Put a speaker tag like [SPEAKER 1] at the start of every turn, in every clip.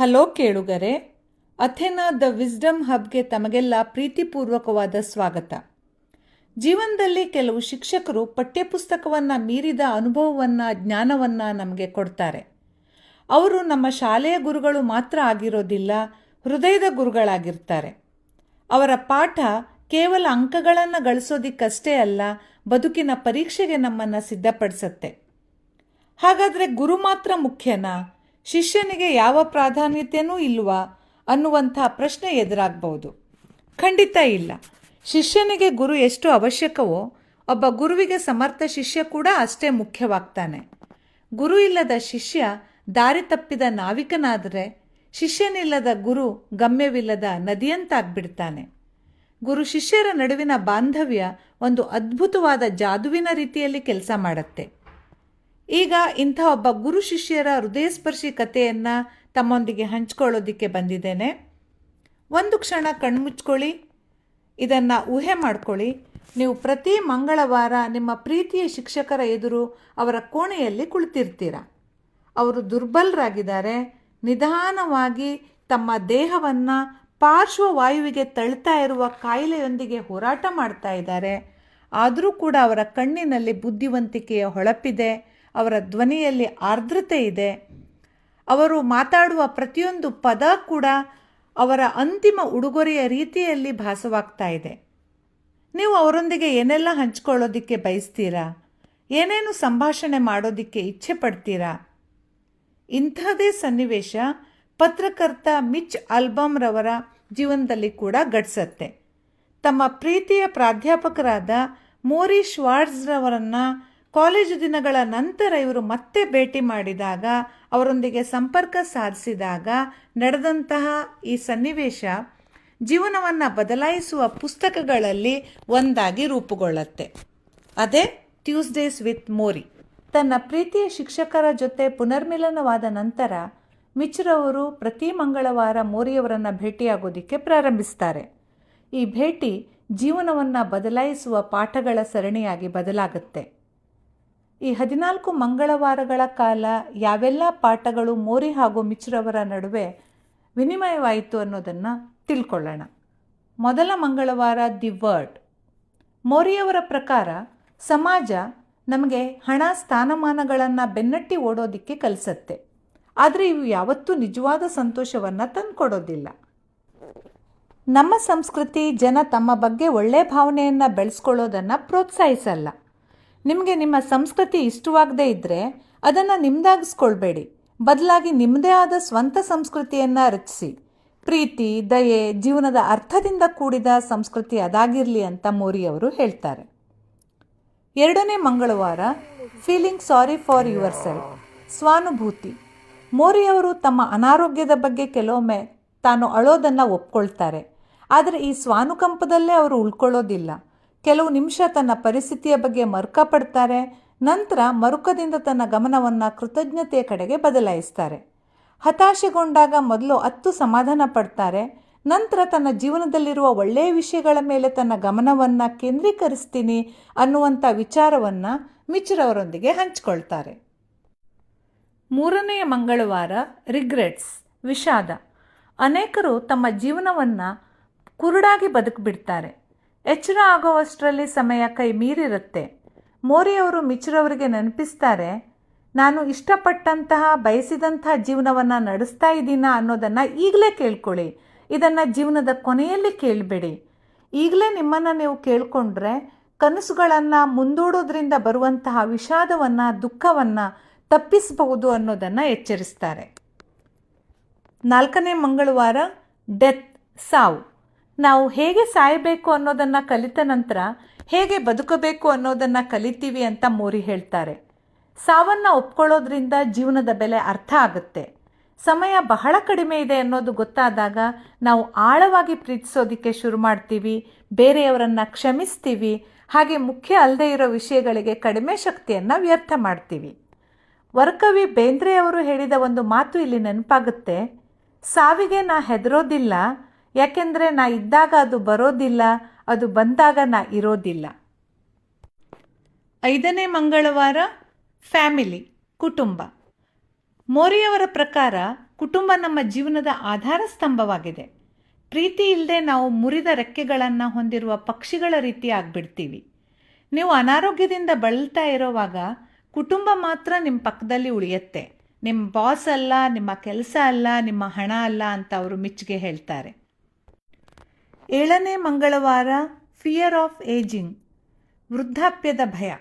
[SPEAKER 1] Hello ಕೇಳುಗರೆ, ಅಥೆನಾ the wisdom ಹಬ್ಗೆ ತಮಗೆಲ್ಲ ಪ್ರೀತಿಪೂರ್ವಕವಾದ ಸ್ವಾಗತ. ಜೀವನದಲ್ಲಿ ಕೆಲವು ಶಿಕ್ಷಕರು ಪಠ್ಯಪುಸ್ತಕವನ್ನು ಮೀರಿದ ಅನುಭವವನ್ನು, ಜ್ಞಾನವನ್ನು ನಮಗೆ ಕೊಡ್ತಾರೆ. ಅವರು ನಮ್ಮ ಶಾಲೆಯ ಗುರುಗಳು ಮಾತ್ರ ಆಗಿರೋದಿಲ್ಲ, ಹೃದಯದ ಗುರುಗಳಾಗಿರ್ತಾರೆ. ಅವರ ಪಾಠ ಕೇವಲ ಅಂಕಗಳನ್ನು ಗಳಿಸೋದಿಕ್ಕಷ್ಟೇ ಅಲ್ಲ, ಬದುಕಿನ ಪರೀಕ್ಷೆಗೆ ನಮ್ಮನ್ನು ಸಿದ್ಧಪಡಿಸತ್ತೆ. ಹಾಗಾದರೆ ಗುರು ಮಾತ್ರ ಮುಖ್ಯನಾ? ಶಿಷ್ಯನಿಗೆ ಯಾವ ಪ್ರಾಧಾನ್ಯತೆಯೂ ಇಲ್ವಾ ಅನ್ನುವಂಥ ಪ್ರಶ್ನೆ ಎದುರಾಗಬಹುದು. ಖಂಡಿತ ಇಲ್ಲ. ಶಿಷ್ಯನಿಗೆ ಗುರು ಎಷ್ಟು ಅವಶ್ಯಕವೋ, ಒಬ್ಬ ಗುರುವಿಗೆ ಸಮರ್ಥ ಶಿಷ್ಯ ಕೂಡ ಅಷ್ಟೇ ಮುಖ್ಯವಾಗ್ತಾನೆ. ಗುರು ಇಲ್ಲದ ಶಿಷ್ಯ ದಾರಿ ತಪ್ಪಿದ ನಾವಿಕನಾದರೆ, ಶಿಷ್ಯನಿಲ್ಲದ ಗುರು ಗಮ್ಯವಿಲ್ಲದ ನದಿಯಂತಾಗ್ಬಿಡ್ತಾನೆ. ಗುರು ಶಿಷ್ಯರ ನಡುವಿನ ಬಾಂಧವ್ಯ ಒಂದು ಅದ್ಭುತವಾದ ಜಾದುವಿನ ರೀತಿಯಲ್ಲಿ ಕೆಲಸ ಮಾಡುತ್ತೆ. ಈಗ ಇಂಥ ಒಬ್ಬ ಗುರು ಶಿಷ್ಯರ ಹೃದಯಸ್ಪರ್ಶಿ ಕಥೆಯನ್ನು ತಮ್ಮೊಂದಿಗೆ ಹಂಚ್ಕೊಳ್ಳೋದಿಕ್ಕೆ ಬಂದಿದ್ದೇನೆ. ಒಂದು ಕ್ಷಣ ಕಣ್ಮುಚ್ಕೊಳ್ಳಿ, ಇದನ್ನು ಊಹೆ ಮಾಡ್ಕೊಳ್ಳಿ. ನೀವು ಪ್ರತಿ ಮಂಗಳವಾರ ನಿಮ್ಮ ಪ್ರೀತಿಯ ಶಿಕ್ಷಕರ ಎದುರು ಅವರ ಕೋಣೆಯಲ್ಲಿ ಕುಳಿತಿರ್ತೀರ? ಅವರು ದುರ್ಬಲರಾಗಿದ್ದಾರೆ, ನಿಧಾನವಾಗಿ ತಮ್ಮ ದೇಹವನ್ನು ಪಾರ್ಶ್ವವಾಯುವಿಗೆ ತಳ್ತಾ ಇರುವ ಕಾಯಿಲೆಯೊಂದಿಗೆ ಹೋರಾಟ ಮಾಡ್ತಾ ಇದ್ದಾರೆ. ಆದರೂ ಕೂಡ ಅವರ ಕಣ್ಣಿನಲ್ಲಿ ಬುದ್ಧಿವಂತಿಕೆಯ ಹೊಳಪಿದೆ. ಅವರ ಧ್ವನಿಯಲ್ಲಿ ಆರ್ದ್ರತೆ ಇದೆ. ಅವರು ಮಾತಾಡುವ ಪ್ರತಿಯೊಂದು ಪದ ಕೂಡ ಅವರ ಅಂತಿಮ ಉಡುಗೊರೆಯ ರೀತಿಯಲ್ಲಿ ಭಾಸವಾಗ್ತಾ ಇದೆ. ನೀವು ಅವರೊಂದಿಗೆ ಏನೆಲ್ಲ ಹಂಚ್ಕೊಳ್ಳೋದಿಕ್ಕೆ ಬಯಸ್ತೀರಾ? ಏನೇನು ಸಂಭಾಷಣೆ ಮಾಡೋದಿಕ್ಕೆ ಇಚ್ಛೆ ಪಡ್ತೀರಾ? ಇಂಥದೇ ಸನ್ನಿವೇಶ ಪತ್ರಕರ್ತ ಮಿಚ್ ಆಲ್ಬಮ್ರವರ ಜೀವನದಲ್ಲಿ ಕೂಡ ಘಟಿಸತ್ತೆ ತಮ್ಮ ಪ್ರೀತಿಯ ಪ್ರಾಧ್ಯಾಪಕರಾದ ಮೋರಿ ಶ್ವಾರ್ಜ್ರವರನ್ನು ಕಾಲೇಜು ದಿನಗಳ ನಂತರ ಇವರು ಮತ್ತೆ ಭೇಟಿ ಮಾಡಿದಾಗ, ಅವರೊಂದಿಗೆ ಸಂಪರ್ಕ ಸಾಧಿಸಿದಾಗ ನಡೆದಂತಹ ಈ ಸನ್ನಿವೇಶ ಜೀವನವನ್ನು ಬದಲಾಯಿಸುವ ಪುಸ್ತಕಗಳಲ್ಲಿ ಒಂದಾಗಿ ರೂಪುಗೊಳ್ಳುತ್ತೆ. ಅದೇ ಟ್ಯೂಸ್ಡೇಸ್ ವಿತ್ ಮೋರಿ ತನ್ನ ಪ್ರೀತಿಯ ಶಿಕ್ಷಕರ ಜೊತೆ ಪುನರ್ಮಿಲನವಾದ ನಂತರ ಮಿಚ್ರವರು ಪ್ರತಿ ಮಂಗಳವಾರ ಮೋರಿಯವರನ್ನು ಭೇಟಿಯಾಗೋದಿಕ್ಕೆ ಪ್ರಾರಂಭಿಸ್ತಾರೆ. ಈ ಭೇಟಿ ಜೀವನವನ್ನು ಬದಲಾಯಿಸುವ ಪಾಠಗಳ ಸರಣಿಯಾಗಿ ಬದಲಾಗುತ್ತೆ. ಈ ಹದಿನಾಲ್ಕು ಮಂಗಳವಾರಗಳ ಕಾಲ ಯಾವೆಲ್ಲ ಪಾಠಗಳು ಮೋರಿ ಹಾಗೂ ಮಿಚ್ರವರ ನಡುವೆ ವಿನಿಮಯವಾಯಿತು ಅನ್ನೋದನ್ನು ತಿಳ್ಕೊಳ್ಳೋಣ. ಮೊದಲ ಮಂಗಳವಾರ ದಿ ವರ್ಡ್. ಮೋರಿಯವರ ಪ್ರಕಾರ ಸಮಾಜ ನಮಗೆ ಹಣ, ಸ್ಥಾನಮಾನಗಳನ್ನು ಬೆನ್ನಟ್ಟಿ ಓಡೋದಕ್ಕೆ ಕಲಿಸತ್ತೆ. ಆದರೆ ಇವು ಯಾವತ್ತೂ ನಿಜವಾದ ಸಂತೋಷವನ್ನು ತಂದುಕೊಡೋದಿಲ್ಲ. ನಮ್ಮ ಸಂಸ್ಕೃತಿ ಜನ ತಮ್ಮ ಬಗ್ಗೆ ಒಳ್ಳೆಯ ಭಾವನೆಯನ್ನು ಬೆಳೆಸ್ಕೊಳ್ಳೋದನ್ನು ಪ್ರೋತ್ಸಾಹಿಸಲ್ಲ. ನಿಮಗೆ ನಿಮ್ಮ ಸಂಸ್ಕೃತಿ ಇಷ್ಟವಾಗದೇ ಇದ್ದರೆ ಅದನ್ನು ನಿಮ್ದಾಗಿಸ್ಕೊಳ್ಬೇಡಿ. ಬದಲಾಗಿ ನಿಮ್ಮದೇ ಆದ ಸ್ವಂತ ಸಂಸ್ಕೃತಿಯನ್ನು ರಚಿಸಿ. ಪ್ರೀತಿ, ದಯೆ, ಜೀವನದ ಅರ್ಥದಿಂದ ಕೂಡಿದ ಸಂಸ್ಕೃತಿ ಅದಾಗಿರಲಿ ಅಂತ ಮೋರಿ ಅವರು ಹೇಳ್ತಾರೆ. ಎರಡನೇ ಮಂಗಳವಾರ feeling sorry for your self ಸ್ವಾನುಭೂತಿ ಮೋರಿಯವರು ತಮ್ಮ ಅನಾರೋಗ್ಯದ ಬಗ್ಗೆ ಕೆಲವೊಮ್ಮೆ ತಾನು ಅಳೋದನ್ನು ಒಪ್ಕೊಳ್ತಾರೆ. ಆದರೆ ಈ ಸ್ವಾನುಕಂಪದಲ್ಲೇ ಅವರು ಉಳ್ಕೊಳ್ಳೋದಿಲ್ಲ. ಕೆಲವು ನಿಮಿಷ ತನ್ನ ಪರಿಸ್ಥಿತಿಯ ಬಗ್ಗೆ ಮರುಕ ಪಡ್ತಾರೆ, ನಂತರ ಮರುಕದಿಂದ ತನ್ನ ಗಮನವನ್ನು ಕೃತಜ್ಞತೆಯ ಕಡೆಗೆ ಬದಲಾಯಿಸ್ತಾರೆ. ಹತಾಶೆಗೊಂಡಾಗ ಮೊದಲು ಹತ್ತು ಸಮಾಧಾನ ಪಡ್ತಾರೆ, ನಂತರ ತನ್ನ ಜೀವನದಲ್ಲಿರುವ ಒಳ್ಳೆಯ ವಿಷಯಗಳ ಮೇಲೆ ತನ್ನ ಗಮನವನ್ನು ಕೇಂದ್ರೀಕರಿಸ್ತೀನಿ ಅನ್ನುವಂಥ ವಿಚಾರವನ್ನು ಮಿಚ್ರವರೊಂದಿಗೆ ಹಂಚಿಕೊಳ್ತಾರೆ. ಮೂರನೆಯ ಮಂಗಳವಾರ ರಿಗ್ರೆಟ್ಸ್, ವಿಷಾದ. ಅನೇಕರು ತಮ್ಮ ಜೀವನವನ್ನು ಕುರುಡಾಗಿ ಬದುಕಿಬಿಡ್ತಾರೆ. ಎಚ್ಚರ ಆಗೋವಷ್ಟರಲ್ಲಿ ಸಮಯ ಕೈ ಮೀರಿರುತ್ತೆ. ಮೋರಿಯವರು ಮಿಚ್ರವರಿಗೆ ನೆನಪಿಸ್ತಾರೆ, ನಾನು ಇಷ್ಟಪಟ್ಟಂತಹ ಬಯಸಿದಂತಹ ಜೀವನವನ್ನು ನಡೆಸ್ತಾ ಇದ್ದೀನಾ ಅನ್ನೋದನ್ನು ಈಗಲೇ ಕೇಳ್ಕೊಳ್ಳಿ. ಇದನ್ನು ಜೀವನದ ಕೊನೆಯಲ್ಲಿ ಕೇಳಬೇಡಿ. ಈಗಲೇ ನಿಮ್ಮನ್ನು ನೀವು ಕೇಳಿಕೊಂಡ್ರೆ, ಕನಸುಗಳನ್ನು ಮುಂದೂಡೋದ್ರಿಂದ ಬರುವಂತಹ ವಿಷಾದವನ್ನು, ದುಃಖವನ್ನು ತಪ್ಪಿಸಬಹುದು ಅನ್ನೋದನ್ನು ಎಚ್ಚರಿಸ್ತಾರೆ. ನಾಲ್ಕನೇ ಮಂಗಳವಾರ, ಡೆತ್ ಸಾವು. ನಾವು ಹೇಗೆ ಸಾಯಬೇಕು ಅನ್ನೋದನ್ನು ಕಲಿತ ನಂತರ ಹೇಗೆ ಬದುಕಬೇಕು ಅನ್ನೋದನ್ನು ಕಲಿತೀವಿ ಅಂತ ಮೋರಿ ಹೇಳ್ತಾರೆ. ಸಾವನ್ನು ಒಪ್ಕೊಳ್ಳೋದ್ರಿಂದ ಜೀವನದ ಬೆಲೆ ಅರ್ಥ ಆಗುತ್ತೆ. ಸಮಯ ಬಹಳ ಕಡಿಮೆ ಇದೆ ಅನ್ನೋದು ಗೊತ್ತಾದಾಗ ನಾವು ಆಳವಾಗಿ ಪ್ರೀತಿಸೋದಕ್ಕೆ ಶುರು ಮಾಡ್ತೀವಿ, ಬೇರೆಯವರನ್ನು ಕ್ಷಮಿಸ್ತೀವಿ, ಹಾಗೆ ಮುಖ್ಯ ಅಲ್ಲದೆ ಇರೋ ವಿಷಯಗಳಿಗೆ ಕಡಿಮೆ ಶಕ್ತಿಯನ್ನು ವ್ಯರ್ಥ ಮಾಡ್ತೀವಿ. ವರಕವಿ ಬೇಂದ್ರೆಯವರು ಹೇಳಿದ ಒಂದು ಮಾತು ಇಲ್ಲಿ ನೆನಪಾಗುತ್ತೆ, ಸಾವಿಗೆ ನಾ ಹೆದರೋದಿಲ್ಲ ಯಾಕೆಂದರೆ ನಾ ಇದ್ದಾಗ ಅದು ಬರೋದಿಲ್ಲ, ಅದು ಬಂದಾಗ ನಾ ಇರೋದಿಲ್ಲ. ಐದನೇ ಮಂಗಳವಾರ ಫ್ಯಾಮಿಲಿ, ಕುಟುಂಬ. ಮೋರಿಯವರ ಪ್ರಕಾರ ಕುಟುಂಬ ನಮ್ಮ ಜೀವನದ ಆಧಾರ ಸ್ತಂಭವಾಗಿದೆ. ಪ್ರೀತಿ ಇಲ್ಲದೆ ನಾವು ಮುರಿದ ರೆಕ್ಕೆಗಳನ್ನು ಹೊಂದಿರುವ ಪಕ್ಷಿಗಳ ರೀತಿ ಆಗ್ಬಿಡ್ತೀವಿ. ನೀವು ಅನಾರೋಗ್ಯದಿಂದ ಬಳಲ್ತಾ ಇರೋವಾಗ ಕುಟುಂಬ ಮಾತ್ರ ನಿಮ್ಮ ಪಕ್ಕದಲ್ಲಿ ಉಳಿಯುತ್ತೆ. ನಿಮ್ಮ ಬಾಸ್ ಅಲ್ಲ, ನಿಮ್ಮ ಕೆಲಸ ಅಲ್ಲ, ನಿಮ್ಮ ಹಣ ಅಲ್ಲ ಅಂತ ಅವರು ಮೆಚ್ಚುಗೆ ಹೇಳ್ತಾರೆ. ಏಳನೇ ಮಂಗಳವಾರ ಫಿಯರ್ ಆಫ್ ಏಜಿಂಗ್ ವೃದ್ಧಾಪ್ಯದ ಭಯ.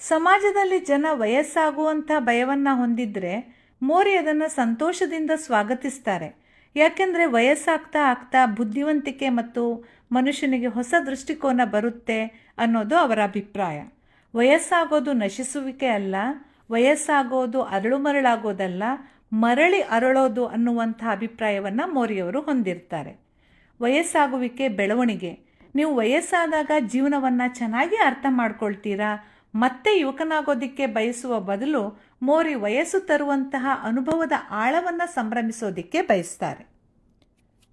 [SPEAKER 1] ಸಮಾಜದಲ್ಲಿ ಜನ ವಯಸ್ಸಾಗುವಂಥ ಭಯವನ್ನು ಹೊಂದಿದ್ರೆ ಮೋರಿ ಅದನ್ನು ಸಂತೋಷದಿಂದ ಸ್ವಾಗತಿಸ್ತಾರೆ. ಯಾಕೆಂದರೆ ವಯಸ್ಸಾಗ್ತಾ ಆಗ್ತಾ ಬುದ್ಧಿವಂತಿಕೆ ಮತ್ತು ಮನುಷ್ಯನಿಗೆ ಹೊಸ ದೃಷ್ಟಿಕೋನ ಬರುತ್ತೆ ಅನ್ನೋದು ಅವರ ಅಭಿಪ್ರಾಯ. ವಯಸ್ಸಾಗೋದು ನಶಿಸುವಿಕೆ ಅಲ್ಲ, ವಯಸ್ಸಾಗೋದು ಅರಳು ಮರಳಾಗೋದಲ್ಲ ಮರಳಿ ಅರಳೋದು ಅನ್ನುವಂಥ ಅಭಿಪ್ರಾಯವನ್ನು ಮೋರಿಯವರು ಹೊಂದಿರ್ತಾರೆ. ವಯಸ್ಸಾಗುವಿಕೆ ಬೆಳವಣಿಗೆ. ನೀವು ವಯಸ್ಸಾದಾಗ ಜೀವನವನ್ನು ಚೆನ್ನಾಗಿ ಅರ್ಥ ಮಾಡ್ಕೊಳ್ತೀರಾ? ಮತ್ತೆ ಯುವಕನಾಗೋದಿಕ್ಕೆ ಬಯಸುವ ಬದಲು ಮೋರಿ ವಯಸ್ಸು ತರುವಂತಹ ಅನುಭವದ ಆಳವನ್ನು ಸಂಭ್ರಮಿಸೋದಿಕ್ಕೆ ಬಯಸ್ತಾರೆ.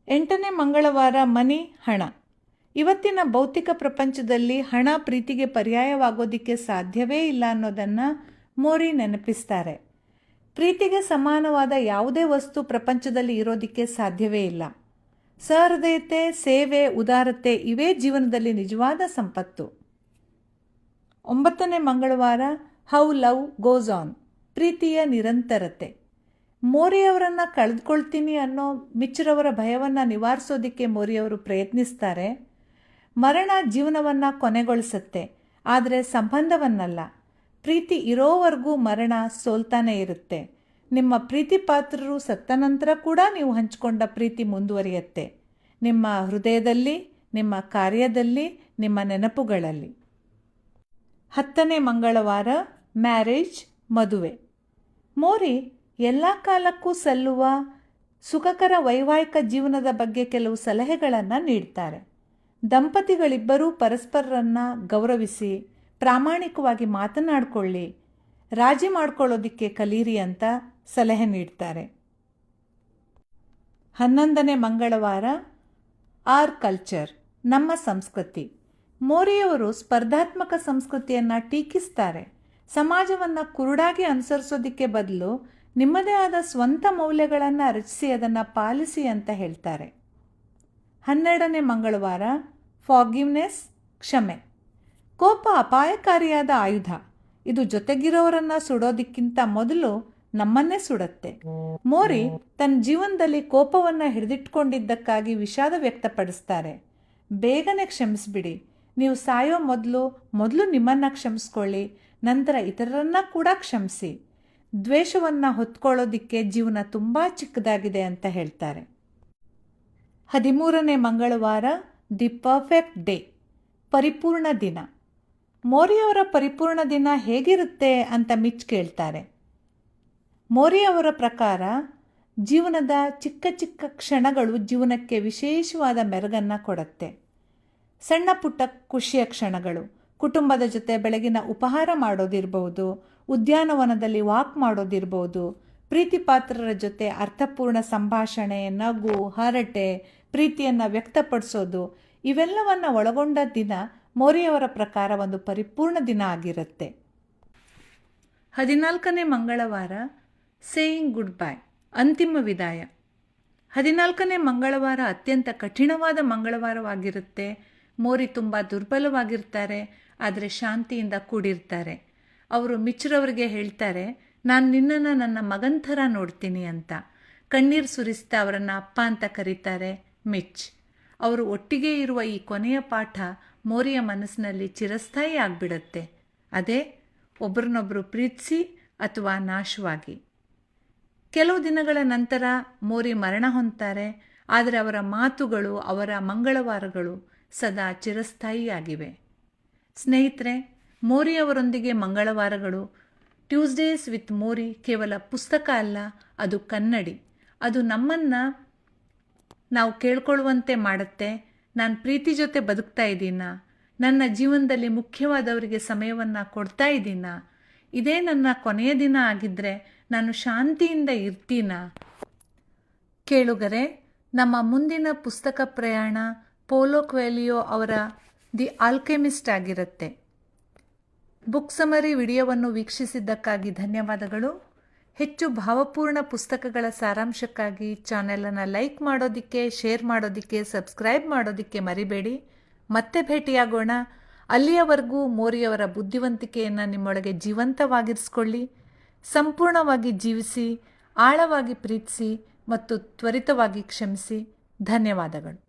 [SPEAKER 1] ಎಂಟನೇ ಮಂಗಳವಾರ ಮನಿ, ಹಣ. ಇವತ್ತಿನ ಭೌತಿಕ ಪ್ರಪಂಚದಲ್ಲಿ ಹಣ ಪ್ರೀತಿಗೆ ಪರ್ಯಾಯವಾಗೋದಿಕ್ಕೆ ಸಾಧ್ಯವೇ ಇಲ್ಲ ಅನ್ನೋದನ್ನು ಮೋರಿ ನೆನಪಿಸ್ತಾರೆ. ಪ್ರೀತಿಗೆ ಸಮಾನವಾದ ಯಾವುದೇ ವಸ್ತು ಪ್ರಪಂಚದಲ್ಲಿ ಇರೋದಿಕ್ಕೆ ಸಾಧ್ಯವೇ ಇಲ್ಲ. ಸಹೃದಯತೆ, ಸೇವೆ, ಉದಾರತೆ ಇವೇ ಜೀವನದಲ್ಲಿ ನಿಜವಾದ ಸಂಪತ್ತು. ಒಂಬತ್ತನೇ ಮಂಗಳವಾರ, ಹೌ ಲವ್ ಗೋಸ್ ಆನ್, ಪ್ರೀತಿಯ ನಿರಂತರತೆ. ಮೋರಿಯವರನ್ನು ಕಳೆದುಕೊಳ್ತೀನಿ ಅನ್ನೋ ಮಿಚ್ಚರವರ ಭಯವನ್ನು ನಿವಾರಿಸೋದಕ್ಕೆ ಮೋರಿಯವರು ಪ್ರಯತ್ನಿಸ್ತಾರೆ. ಮರಣ ಜೀವನವನ್ನು ಕೊನೆಗೊಳಿಸುತ್ತೆ, ಆದರೆ ಸಂಬಂಧವನ್ನಲ್ಲ. ಪ್ರೀತಿ ಇರೋವರೆಗೂ ಮರಣ ಸೋಲ್ತಾನೆ ಇರುತ್ತೆ. ನಿಮ್ಮ ಪ್ರೀತಿ ಪಾತ್ರರು ಸತ್ತ ನಂತರ ಕೂಡ ನೀವು ಹಂಚಿಕೊಂಡ ಪ್ರೀತಿ ಮುಂದುವರಿಯುತ್ತೆ. ನಿಮ್ಮ ಹೃದಯದಲ್ಲಿ, ನಿಮ್ಮ ಕಾರ್ಯದಲ್ಲಿ, ನಿಮ್ಮ ನೆನಪುಗಳಲ್ಲಿ. ಹತ್ತನೇ ಮಂಗಳವಾರ, ಮ್ಯಾರೇಜ್, ಮದುವೆ. ಮೋರಿ, ಎಲ್ಲ ಕಾಲಕ್ಕೂ ಸಲ್ಲುವ ಸುಖಕರ ವೈವಾಹಿಕ ಜೀವನದ ಬಗ್ಗೆ ಕೆಲವು ಸಲಹೆಗಳನ್ನು ನೀಡ್ತಾರೆ. ದಂಪತಿಗಳಿಬ್ಬರೂ ಪರಸ್ಪರರನ್ನು ಗೌರವಿಸಿ, ಪ್ರಾಮಾಣಿಕವಾಗಿ ಮಾತನಾಡಿಕೊಳ್ಳಿ, ರಾಜಿ ಮಾಡ್ಕೊಳ್ಳೋದಿಕ್ಕೆ ಕಲೀರಿ ಅಂತ ಸಲಹೆ ನೀಡ್ತಾರೆ. ಹನ್ನೊಂದನೇ ಮಂಗಳವಾರ, ಆರ್ ಕಲ್ಚರ್, ನಮ್ಮ ಸಂಸ್ಕೃತಿ. ಮೋರಿಯವರು ಸ್ಪರ್ಧಾತ್ಮಕ ಸಂಸ್ಕೃತಿಯನ್ನು ಟೀಕಿಸ್ತಾರೆ. ಸಮಾಜವನ್ನು ಕುರುಡಾಗಿ ಅನುಸರಿಸೋದಕ್ಕೆ ಬದಲು ನಿಮ್ಮದೇ ಆದ ಸ್ವಂತ ಮೌಲ್ಯಗಳನ್ನು ರಚಿಸಿ ಅದನ್ನು ಪಾಲಿಸಿ ಅಂತ ಹೇಳ್ತಾರೆ. ಹನ್ನೆರಡನೇ ಮಂಗಳವಾರ, ಫಾಗಿವ್ನೆಸ್, ಕ್ಷಮೆ. ಕೋಪ ಅಪಾಯಕಾರಿಯಾದ ಆಯುಧ. ಇದು ಜೊತೆಗಿರೋರನ್ನ ಸುಡೋದಕ್ಕಿಂತ ಮೊದಲು ನಮ್ಮನ್ನೇ ಸುಡುತ್ತೆ. ಮೋರಿ ತನ್ನ ಜೀವನದಲ್ಲಿ ಕೋಪವನ್ನು ಹಿಡಿದಿಟ್ಕೊಂಡಿದ್ದಕ್ಕಾಗಿ ವಿಷಾದ ವ್ಯಕ್ತಪಡಿಸ್ತಾರೆ. ಬೇಗನೆ ಕ್ಷಮಿಸ್ಬಿಡಿ. ನೀವು ಸಾಯೋ ಮೊದಲು ಮೊದಲು ನಿಮ್ಮನ್ನು ಕ್ಷಮಿಸ್ಕೊಳ್ಳಿ, ನಂತರ ಇತರರನ್ನ ಕೂಡ ಕ್ಷಮಿಸಿ. ದ್ವೇಷವನ್ನು ಹೊತ್ಕೊಳ್ಳೋದಿಕ್ಕೆ ಜೀವನ ತುಂಬ ಚಿಕ್ಕದಾಗಿದೆ ಅಂತ ಹೇಳ್ತಾರೆ. ಹದಿಮೂರನೇ ಮಂಗಳವಾರ, ದಿ ಪರ್ಫೆಕ್ಟ್ ಡೇ, ಪರಿಪೂರ್ಣ ದಿನ. ಮೋರಿಯವರ ಪರಿಪೂರ್ಣ ದಿನ ಹೇಗಿರುತ್ತೆ ಅಂತ ಮಿಚ್ ಕೇಳ್ತಾರೆ. ಮೋರಿಯವರ ಪ್ರಕಾರ ಜೀವನದ ಚಿಕ್ಕ ಚಿಕ್ಕ ಕ್ಷಣಗಳು ಜೀವನಕ್ಕೆ ವಿಶೇಷವಾದ ಮೆರಗನ್ನು ಕೊಡುತ್ತೆ. ಸಣ್ಣ ಪುಟ್ಟ ಖುಷಿಯ ಕ್ಷಣಗಳು, ಕುಟುಂಬದ ಜೊತೆ ಬೆಳಗಿನ ಉಪಹಾರ ಮಾಡೋದಿರ್ಬೋದು, ಉದ್ಯಾನವನದಲ್ಲಿ ವಾಕ್ ಮಾಡೋದಿರ್ಬೋದು ಪ್ರೀತಿ ಪಾತ್ರರ ಜೊತೆ ಅರ್ಥಪೂರ್ಣ ಸಂಭಾಷಣೆ, ನಗು, ಹರಟೆ, ಪ್ರೀತಿಯನ್ನು ವ್ಯಕ್ತಪಡಿಸೋದು, ಇವೆಲ್ಲವನ್ನು ಒಳಗೊಂಡ ದಿನ ಮೋರಿಯವರ ಪ್ರಕಾರ ಒಂದು ಪರಿಪೂರ್ಣ ದಿನ ಆಗಿರುತ್ತೆ. ಹದಿನಾಲ್ಕನೇ ಮಂಗಳವಾರ ಸೇಯಿಂಗ್ ಗುಡ್ ಬೈ ಅಂತಿಮ ವಿದಾಯ. ಹದಿನಾಲ್ಕನೇ ಮಂಗಳವಾರ ಅತ್ಯಂತ ಕಠಿಣವಾದ ಮಂಗಳವಾರವಾಗಿರುತ್ತೆ. ಮೋರಿ ತುಂಬ ದುರ್ಬಲವಾಗಿರ್ತಾರೆ, ಆದರೆ ಶಾಂತಿಯಿಂದ ಕೂಡಿರ್ತಾರೆ. ಅವರು ಮಿಚ್ರವ್ರಿಗೆ ಹೇಳ್ತಾರೆ, ನಾನು ನಿನ್ನನ್ನು ನನ್ನ ಮಗನ ಥರ ನೋಡ್ತೀನಿ ಅಂತ. ಕಣ್ಣೀರು ಸುರಿಸ್ತಾ ಅವರನ್ನು ಅಪ್ಪ ಅಂತ ಕರೀತಾರೆ ಮಿಚ್. ಅವರು ಒಟ್ಟಿಗೆ ಇರುವ ಈ ಕೊನೆಯ ಪಾಠ ಮೋರಿಯ ಮನಸ್ಸಿನಲ್ಲಿ ಚಿರಸ್ಥಾಯಿ ಆಗಿಬಿಡತ್ತೆ. ಅದೇ ಒಬ್ರನ್ನೊಬ್ಬರು ಪ್ರೀತಿಸಿ ಅಥವಾ ನಾಶವಾಗಿ. ಕೆಲವು ದಿನಗಳ ನಂತರ ಮೋರಿ ಮರಣ ಹೊಂದ್ತಾರೆ, ಆದರೆ ಅವರ ಮಾತುಗಳು, ಅವರ ಮಂಗಳವಾರಗಳು ಸದಾ ಚಿರಸ್ಥಾಯಿಯಾಗಿವೆ. ಸ್ನೇಹಿತರೆ, ಮೋರಿಯವರೊಂದಿಗೆ ಮಂಗಳವಾರಗಳು. ಟ್ಯೂಸ್ಡೇಸ್ ವಿತ್ ಮೋರಿ ಕೇವಲ ಪುಸ್ತಕ ಅಲ್ಲ, ಅದು ಕನ್ನಡಿ. ಅದು ನಮ್ಮನ್ನು ನಾವು ಕೇಳ್ಕೊಳ್ಳುವಂತೆ ಮಾಡುತ್ತೆ. ನಾನು ಪ್ರೀತಿ ಜೊತೆ ಬದುಕ್ತಾ ಇದ್ದೀನಾ? ನನ್ನ ಜೀವನದಲ್ಲಿ ಮುಖ್ಯವಾದವರಿಗೆ ಸಮಯವನ್ನು ಕೊಡ್ತಾ ಇದ್ದೀನಾ? ಇದೇ ನನ್ನ ಕೊನೆಯ ದಿನ ಆಗಿದ್ದರೆ ನಾನು ಶಾಂತಿಯಿಂದ ಇರ್ತೀನಾ? ಕೇಳುಗರೆ, ನಮ್ಮ ಮುಂದಿನ ಪುಸ್ತಕ ಪ್ರಯಾಣ ಪೋಲೋ ಕ್ವೆಲಿಯೋ ಅವರ ದಿ ಆಲ್ಕೆಮಿಸ್ಟ್ ಆಗಿರುತ್ತೆ. ಬುಕ್ ಸಮರಿ ವಿಡಿಯೋವನ್ನು ವೀಕ್ಷಿಸಿದ್ದಕ್ಕಾಗಿ ಧನ್ಯವಾದಗಳು. ಹೆಚ್ಚು ಭಾವಪೂರ್ಣ ಪುಸ್ತಕಗಳ ಸಾರಾಂಶಕ್ಕಾಗಿ ಚಾನೆಲನ್ನು ಲೈಕ್ ಮಾಡೋದಕ್ಕೆ, ಶೇರ್ ಮಾಡೋದಕ್ಕೆ, ಸಬ್ಸ್ಕ್ರೈಬ್ ಮಾಡೋದಕ್ಕೆ ಮರಿಬೇಡಿ. ಮತ್ತೆ ಭೇಟಿಯಾಗೋಣ. ಅಲ್ಲಿಯವರೆಗೂ ಮೋರಿಯವರ ಬುದ್ಧಿವಂತಿಕೆಯನ್ನು ನಿಮ್ಮೊಳಗೆ ಜೀವಂತವಾಗಿರಿಸ್ಕೊಳ್ಳಿ. ಸಂಪೂರ್ಣವಾಗಿ ಜೀವಿಸಿ ಆಳವಾಗಿ ಪ್ರೀತಿಸಿ ಮತ್ತು ತ್ವರಿತವಾಗಿ ಕ್ಷಮಿಸಿ. ಧನ್ಯವಾದಗಳು.